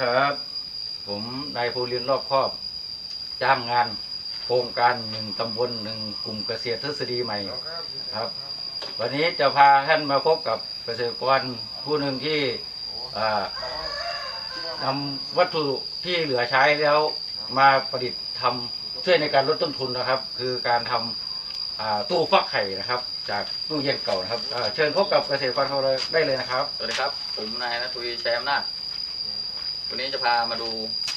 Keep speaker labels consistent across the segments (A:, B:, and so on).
A: ครับ ผมนายภูรินรอบครอบ จ้างงานโครงการหนึ่งตำบลหนึ่งกลุ่มเกษตรทฤษฎีใหม่ครับ วันนี้จะพาท่านมาพบกับเกษตรกรผู้หนึ่งที่นำวัตถุที่เหลือใช้แล้วมาประดิษฐ์ทำช่วยในการลดต้นทุนนะครับ คือการทำตู้ฟักไข่นะครับ จากตู้เย็นเก่านะครับเชิญพบกับเกษตรกรของเราได้เลยนะครับ
B: สวัสดีครับ ผมนายนัทวีชัยอำนาจ วันนี้จะพามาดู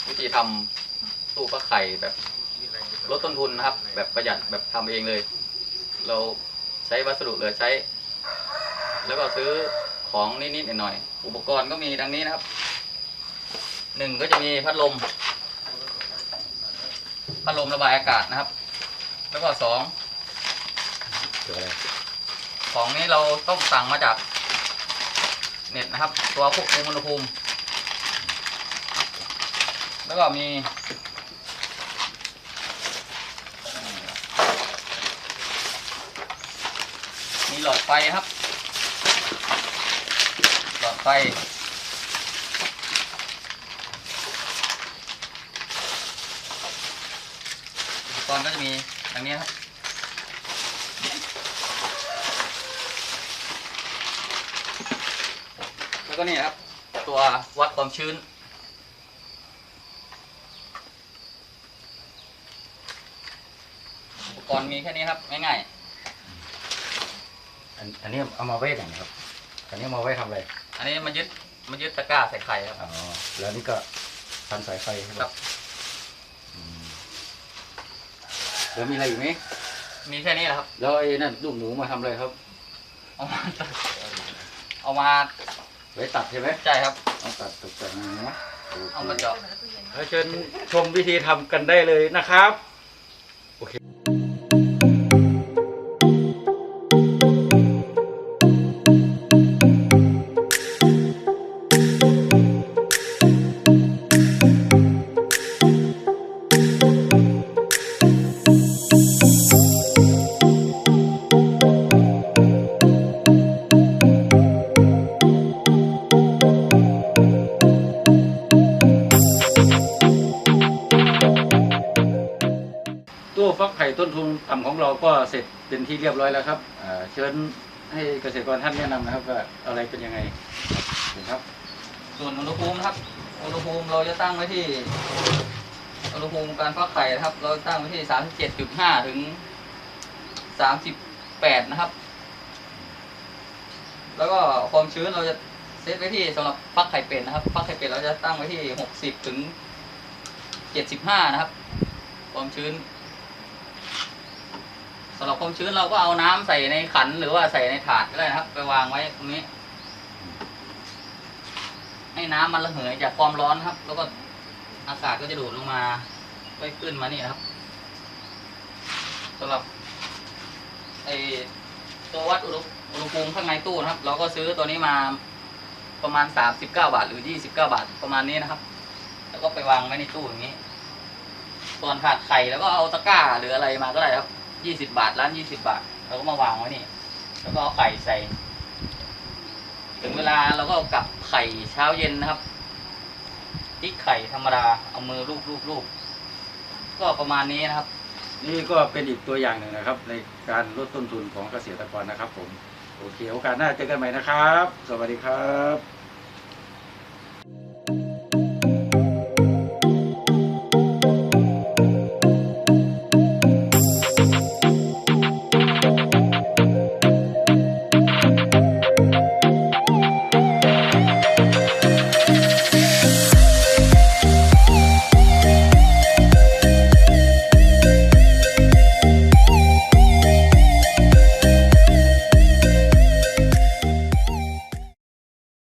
B: วิธีทำตู้ฟักไข่แบบลดต้นทุนนะครับ แบบประหยัดแบบทำเองเลย เราใช้วัสดุเหลือใช้ แล้วก็ซื้อของนิดๆหน่อยๆอุปกรณ์ก็มีดังนี้นะครับหนึ่งก็จะมีพัดลม พัดลมระบายอากาศนะครับ แล้วก็สองของนี้เราต้องสั่งมาจากเน็ตนะครับ ตัวควบคุมอุณหภูมิ แล้วก็มีมีหลอดไฟครับ หลอดไฟ อุปกรณ์ก็จะมีอย่างนี้ครับแล้วก็นี่ครับ ตัววัดความชื้น ปกรณ์มีแค่นี้ครับ ง่าย
A: อันอันนี้เอามาไว้ไหนครับ อันนี้เอามาไว้ทำอะไร
B: ๆ อันนี้มายึดมายึดตะกร้าใส่ไข่ครับ
A: อ๋อ แล้วนี่ก็พันสายไฟใช่ไหม
B: ครับ
A: อืมแล้วมีอะไรอยู่ไหม
B: มีแค่นี้แหละครับ
A: แล้วไอ้นั่นลูกหนูมาทำอะไรครับ
B: เอามา เอามา
A: ไว้ตัดใช่ไหม
B: ใช่ครับ
A: เอาตัดตกแต่งนะโค
B: เอามาเจาะ
A: แล้วเชิญชมวิธีทำกันได้เลยนะครับ ฟักไข่ต้นทุนต่ำของเราก็เสร็จเป็นที่เรียบร้อยแล้วครับเชิญให้เกษตรกรท่านแนะนำนะครับว่าอะไรเป็นยังไงครับ
B: ส่วนอุณหภูมินะครับอุณหภูมิเราจะตั้งไว้ที่อุณหภูมิการฟักไข่นะครับ เราตั้งไว้ที่สามสิบเจ็ดจุดห้าถึงสามสิบแปดนะครับ แล้วก็ความชื้นเราจะเซตไว้ที่สำหรับฟักไข่เป็ดนะครับฟักไข่เป็ดเราจะตั้งไว้ที่หกสิบถึงเจ็ดสิบห้านะครับ ความชื้นำหรับความชื้นเราก็เอาน้ำใส่ในขันหรือว่าใส่ในถาดก็ได้นะครับ ไปวางไว้ตรงนี้ ให้น้ำมันระเหยจากความร้อนครับ แล้วก็อากาศก็จะดูดลงมาค่อยขึ้นมานี่ครับสำหรับไอตัววัดอุณหอุณหภูมิข้างในตู้นะครับ เราก็ซื้อตัวนี้มาประมาณสามสิบเก้าบาท หรือยี่สิบเก้าบาทประมาณนี้นะครับ แล้วก็ไปวางไว้ในตู้อย่างนี้ส่วนถาดไข่แล้วก็เอาตะกร้าหรืออะไรมาก็ได้ครับ ยี่สิบาทร้านยี่สิบาท เราก็มาวางไว้นี่ แล้วก็เอาไข่ใส่ ถึงเวลาเราก็กลับไข่เช้าเย็นนะครับพลิกไข่ธรรมดาเอามือลูบลูบลูบก็ประมาณนี้นะครับ
A: นี่ก็เป็นอีกตัวอย่างหนึ่งนะครับ ในการลดต้นทุนของเกษตรกรนะครับ ผม โอเค โอกาสหน้าเจอกันใหม่นะครับ สวัสดีครับ